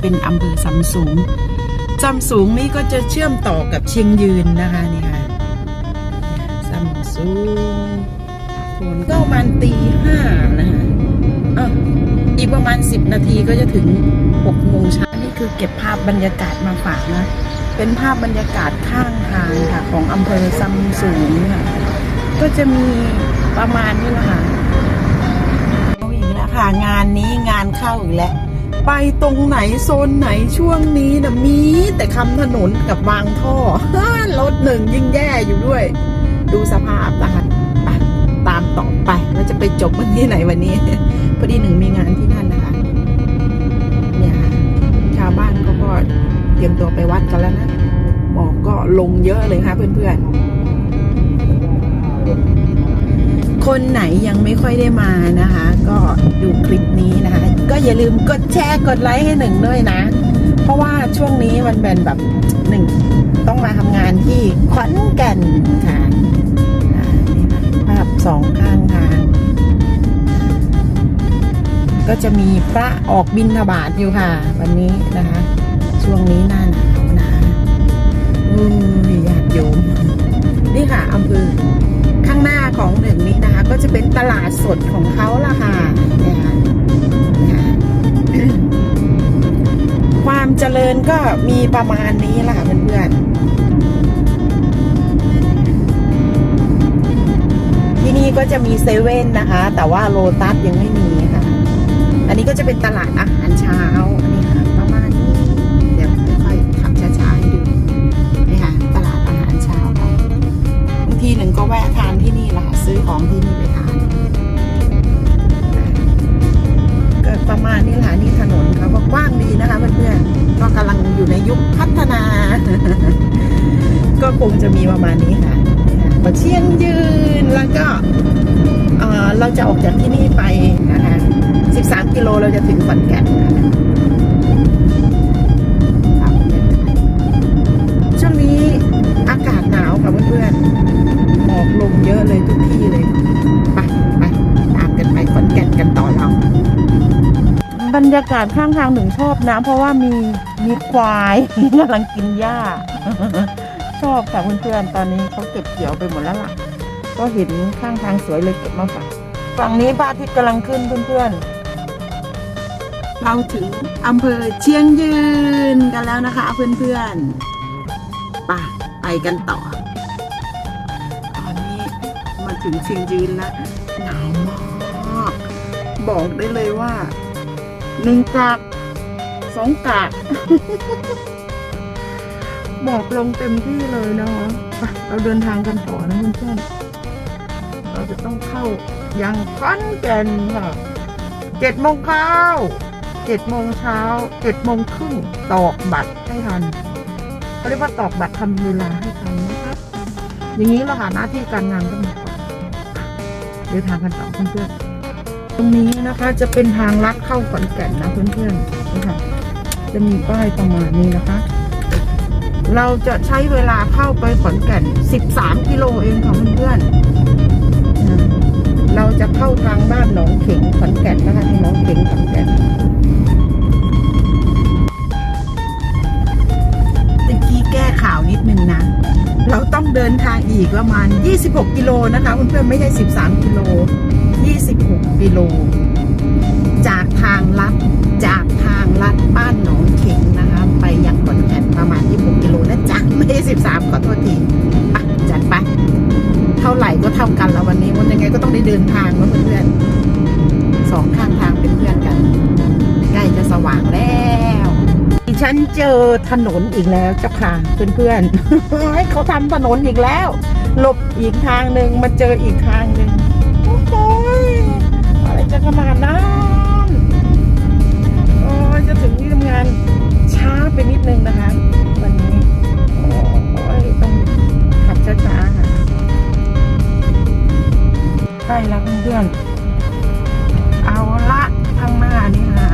เป็นอำเภอซำสูงซำสูงนี่ก็จะเชื่อมต่อกับเชียงยืนนะคะนี่ค่ะซำสูงฝนก็ประมาณตีห้านะคะอะอีกประมาณ10นาทีก็จะถึง6โมงเช้านี่คือเก็บภาพบรรยากาศมาฝากนะ เป็นภาพบรรยากาศข้างทางค่ะ ของอำเภอซำสูงค่ะก็จะมีประมาณนี้แหละคะเอาอีกแล้วค่ะงานนี้งานเข้าอีกแล้ว ไปตรงไหนโซนไหนช่วงนี้นะมีแต่คำถนนกับวางท่อรถหนึ่งยิ่งแย่อยู่ด้วย ดูสภาพนะคะตามต่อไปว่าจะไปจบวันที่ไหนวันนี้พอดีหนึ่งมีงานที่นั่นนะคะเนี่ยค่ะชาวบ้านเขาก็เตรียมตัวไปวัดกันแล้วนะหมอกก็ลงเยอะเลยค่ะเพื่อนๆ คนไหนยังไม่ค่อยได้มานะคะ ก็ดูคลิปนี้นะคะ ก็อย่าลืมกดแชร์กดไลค์ให้หนึ่งด้วยนะ เพราะว่าช่วงนี้มันเป็นแบบหนึ่งต้องมาทำงานที่ขอนแก่นค่ะภาพสองข้างทาง ก็จะมีพระออกบินทบาทอยู่ค่ะ วันนี้นะคะ ช่วงนี้หน้าหนาวนะอือญาติโยมนี่ค่ะอำเภอ ของหนึ่งนี้นะคะ ก็จะเป็นตลาดสดของเขาละค่ะเนี่ยค่ะคะความเจริญก็มีประมาณนี้ละค่ะเพื่อนๆ ที่นี่ก็จะมีเซเว่นนะคะ แต่ว่าโลตัสยังไม่มีค่ะ อันนี้ก็จะเป็นตลาดอาหารเช้าอันนี้ค่ะ ก็แวะทานที่นี่แหละค่ะซื้อของที่นี่ไปทานก็ประมาณนี้แหละนี่ถนนเขาก็กว้างดีนะคะเพื่อนๆก็กำลังอยู่ในยุคพัฒนา ก็คงจะมีประมาณนี้ค่ะนี่ค่ะบัดเชียงยืนแล้วก็เอ่อเราจะออกจากที่นี่ไปนะคะ 13 กิโลเราจะถึงขอนแก่นค่ะ รรยากาศข้างทางหนึ่งชอบนะ เพราะว่ามีมีควายกำลังกินหญ้า ชอบค่ะเพื่อนๆตอนนี้เขาเก็บเกี่ยวไปหมดแล้วล่ะ ก็เห็นข้างทางสวยเลยเก็บมาฝากฝั่งนี้พระอาทิตย์กำลังขึ้นเพื่อนๆเราถึงอำเภอเชียงยืนกันแล้วนะคะ เพื่อนๆไปไปกันต่อ ตอนนี้มาถึงเชียงยืนแล้วหนาวมากบอกได้เลยว่า หนึ่งกากสองกากบอกลงเต็มที่เลยนะคะเราเดินทางกันต่อนะเพื่อนๆเราจะต้องเข้ายังขอนแก่นค่ะเจ็ดโมงเช้าเจ็ดโมงเช้าเจ็ดโมงครึ่งตอกบัตรให้ทันเขาเรียกว่าตอกบัตรทำเวลาให้ทันนะคะอย่างนี้เราหาหน้าที่การงานก็มีก่อนเดินทางกันต่อเพื่อนๆ ตรงนี้นะคะจะเป็นทางลัดเข้าขอนแก่นนะเพื่อนๆนี่ค่ะจะมีป้ายประมาณนี้นะคะ เราจะใช้เวลาเข้าไปขอนแก่น 13 กิโลเองค่ะเพื่อนๆอ่าเราจะเข้าทางบ้านหนองเข็งขอนแก่นนะคะที่หนองเข็งขอนแก่นตะกี้แก้ข่าวนิดนึงนะเราต้องเดินทางอีกประมาณ 26 กิโลนะคะเพื่อนๆไม่ใช่ 13 กิโล26 กิโล จากทางลัดจากทางลัดบ้านหนองเข็งนะคะ ไปยังขอนแก่นประมาณ 26 กิโลนะจ๊ะไม่ใช่13 ขอโทษทีอะจัดไป เท่าไหร่ก็เท่ากันแล้ววันนี้มันยังไงก็ต้องได้เดินทางนะเพื่อนๆสองข้างทางเป็นเพื่อนกัน ใกล้จะสว่างแล้วดิฉันเจอถนนอีกแล้วเจ้าค่ะเพื่อนๆให้เขาทำถนนอีกแล้วหลบอีกทางหนึ่งมาเจออีกทางหนึ่งโอ้โหอะไร จะขนาดนั้นโอ้ยจะถึงที่ทำงานช้าไปนิดนึงนะคะ วันนี้โอ้ยต้องขับช้าๆค่ะใกล้แล้วเพื่อนเอาละข้างหน้านี่ค่ะ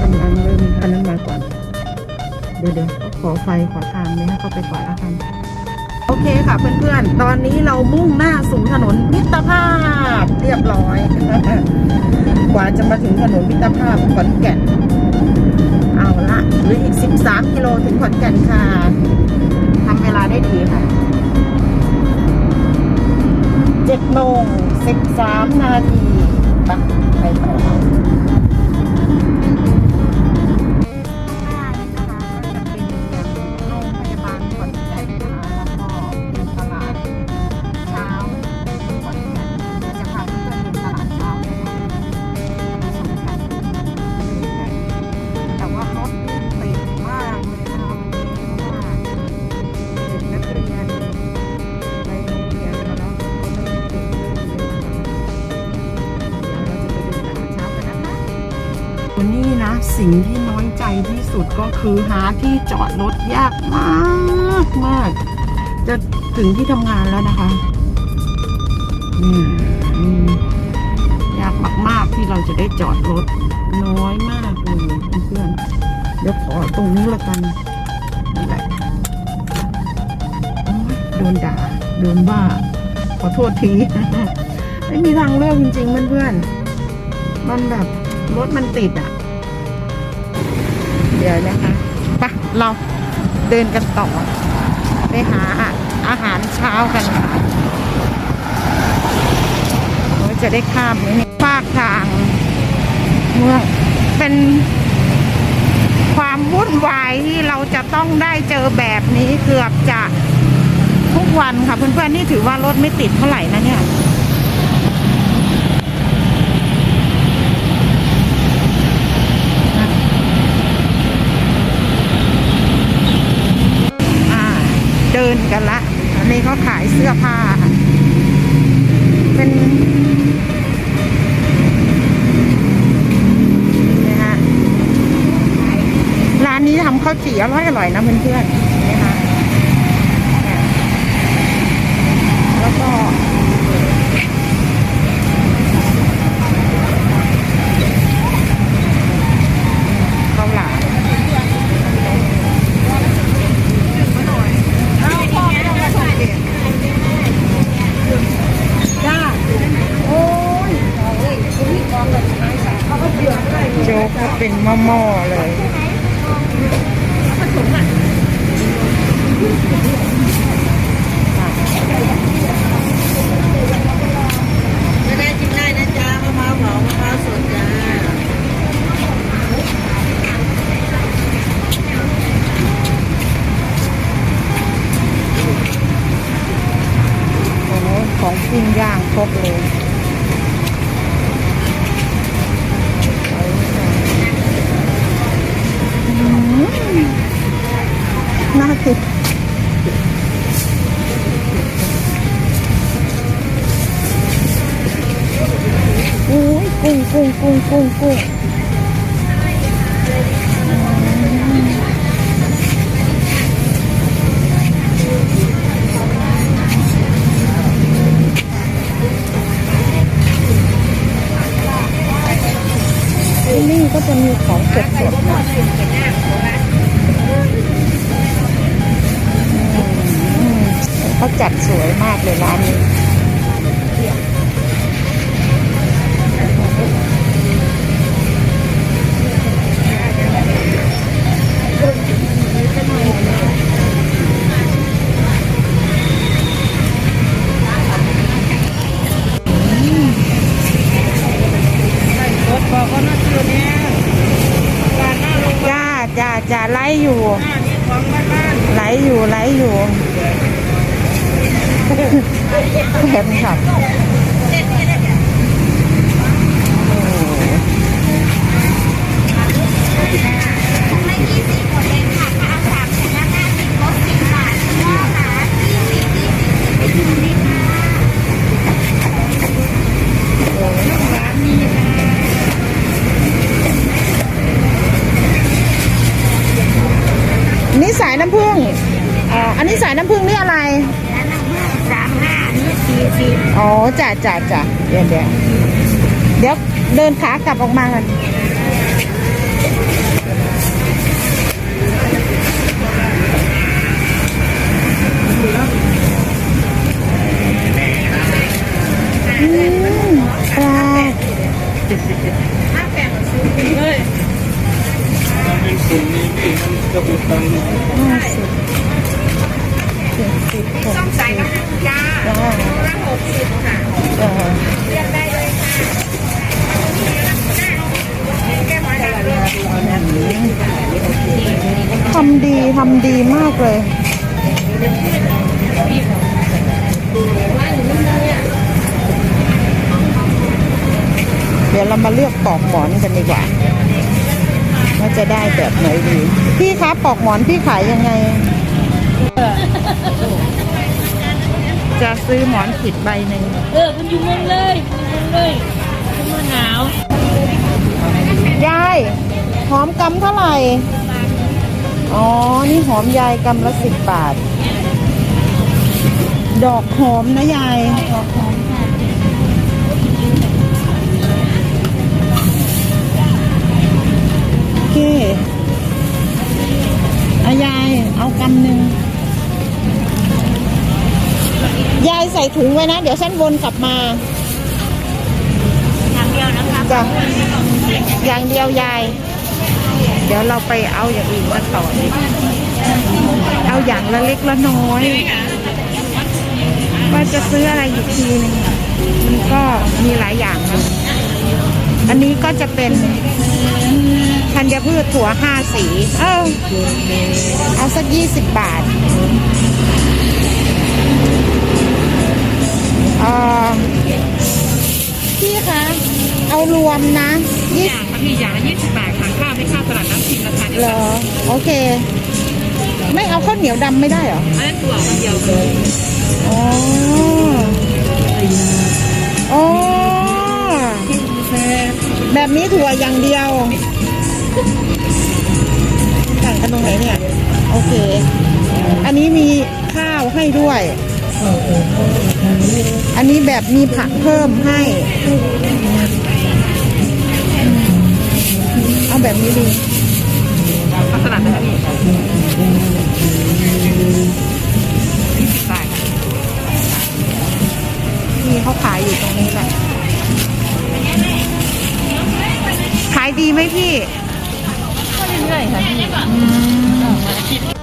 กำลังเริ่มอันนั้นมาก่อน เดี๋ยวเดี๋ยวขอไฟขอทางเลยให้เขาไปก่อนล้วกัน เคค่ะเพื่อนๆ ตอนนี้เรามุ่งหน้าสู่ถนนมิตรภาพเรียบร้อย กว่าจะมาถึงถนนมิตรภาพขอนแก่น เอาละเหรืออีก 13 กิโลถึงขอนแก่นค่ะทำเวลาได้ดีค่ะ สิ่งที่น้อยใจที่สุดก็คือหาที่จอดรถยากมากมาก จะถึงที่ทำงานแล้วนะคะอืมอืมยากมาก ๆ ที่เราจะได้จอดรถน้อยมากเลยเพื่อนเดี๋ยวขอตรงนี้ละกันนั่นแหละโอ๊ยโดนด่าโดนว่าขอโทษทีไม่มีทางเลือกจริง ๆ เพื่อนๆมันแบบรถมันติดอะียนะคะไปะเราเดินกันต่อ ไปหาอาหารเช้ากันค่ะจะได้ข้ามไหมเนี่ยภาคทางเมืองเป็นความวุ่นวายที่เราจะต้องได้เจอแบบนี้เกือบจะทุกวันค่ะเพื่อนๆนี่ถือว่ารถไม่ติดเท่าไหร่นะเนี่ย อ่า เดิ นกันละ อันนี้เขาขายเสื้อผ้า เป็นนะฮะร้านนี้ทำข้าวจี่อร่อยอร่อยนะเพื่อนๆ โจ๊กก็เป็นหม้อๆเลยจะได้กินได้นะจ๊ะมะพร้าวเผามะพร้าวสดจ้าโอ้โหของปิ้งย่างครบเลย น่ากินอุ้ย งพยาบาลจ้าจ้าจ้าไล่อยู่หน้านี่ของบ้านบ้านไลฟ์อยู่ไลฟ์อยู่ แฟนคลับนี่สายน้ำผึ้งอ๋ออันนี้สายน้ำผึ้งนี่อะไร สามห้านี่สี่สิบอ๋อจ้าจ้าจ้าเดี๋ยวเดี๋ยวเดี๋ยวเดินขากลับออกมากันอืมปลาห้าแปดศูนย์เลยเป็นกลุ่มนี้กลุ่มกระปุกตังค์ห้าสิบเจ็ด ส้มสายน้ำผึ้งจ้าจ้าละหกสิบค่ะเรียกได้เลยค่ะทำดีทำดีมากเลยเดี๋ยวเรามาเลือกปอกหมอนกันดีกว่าว่าจะได้แบบไหนดี พี่คะปอกหมอนพี่ขายยังไง จะซื้อหมอนผิดใบหนึ่งเออคุณอยู่เมืองเลยอยู่เมืองเลยคุณเมืองหนาวยายหอมกำเท่าไหร่ อ๋อ นี่หอมยายกำละสิบบาท ดอกหอมนะยาย ดอกหอมค่ะโอเคเอายายเอากำหนึ่ง ยายใส่ถุงไว้นะ เดี๋ยวฉันวนกลับมา อย่างเดียวนะคะจ้ะอย่างเดียวยาย เดี๋ยวเราไปเอาอย่างอื่นกันต่อดีกว่าเอาอย่างละเล็กละน้อยว่าจะซื้ออะไรอีกทีหนึงมันก็มีหลายอย่างนะอันนี้ก็จะเป็นธัญพืชถั่วห้าสี เออเอาสักยี่สิบบาท ออพี่คะเอารวมนะยี่อย่างบางทีอย่างละยี่สิบบาทค่ะข้าวไม่ข้าวสลัดน้ำชิมราคาเดียวเหรกันอโอเค ไม่เอาข้าวเหนียวดำไม่ได้เหรออันนั้นตัวคนเดียวเลยอ๋ออ๋อแบบนี้ถั่วอย่างเดียวต่างกันตรงไหนเนี่ย โอเค อันนี้มีข้าวให้ด้วย อันนี้แบบมีผักเพิ่มให้ เอาแบบนี้ดีข้าวสลัดนะคะพี่ยี่สิบบาทค่ะพี่เขาขายอยู่ตรงนี้แหละขายดีไหมพี่ก็เรื่อยๆค่ะพี่อืม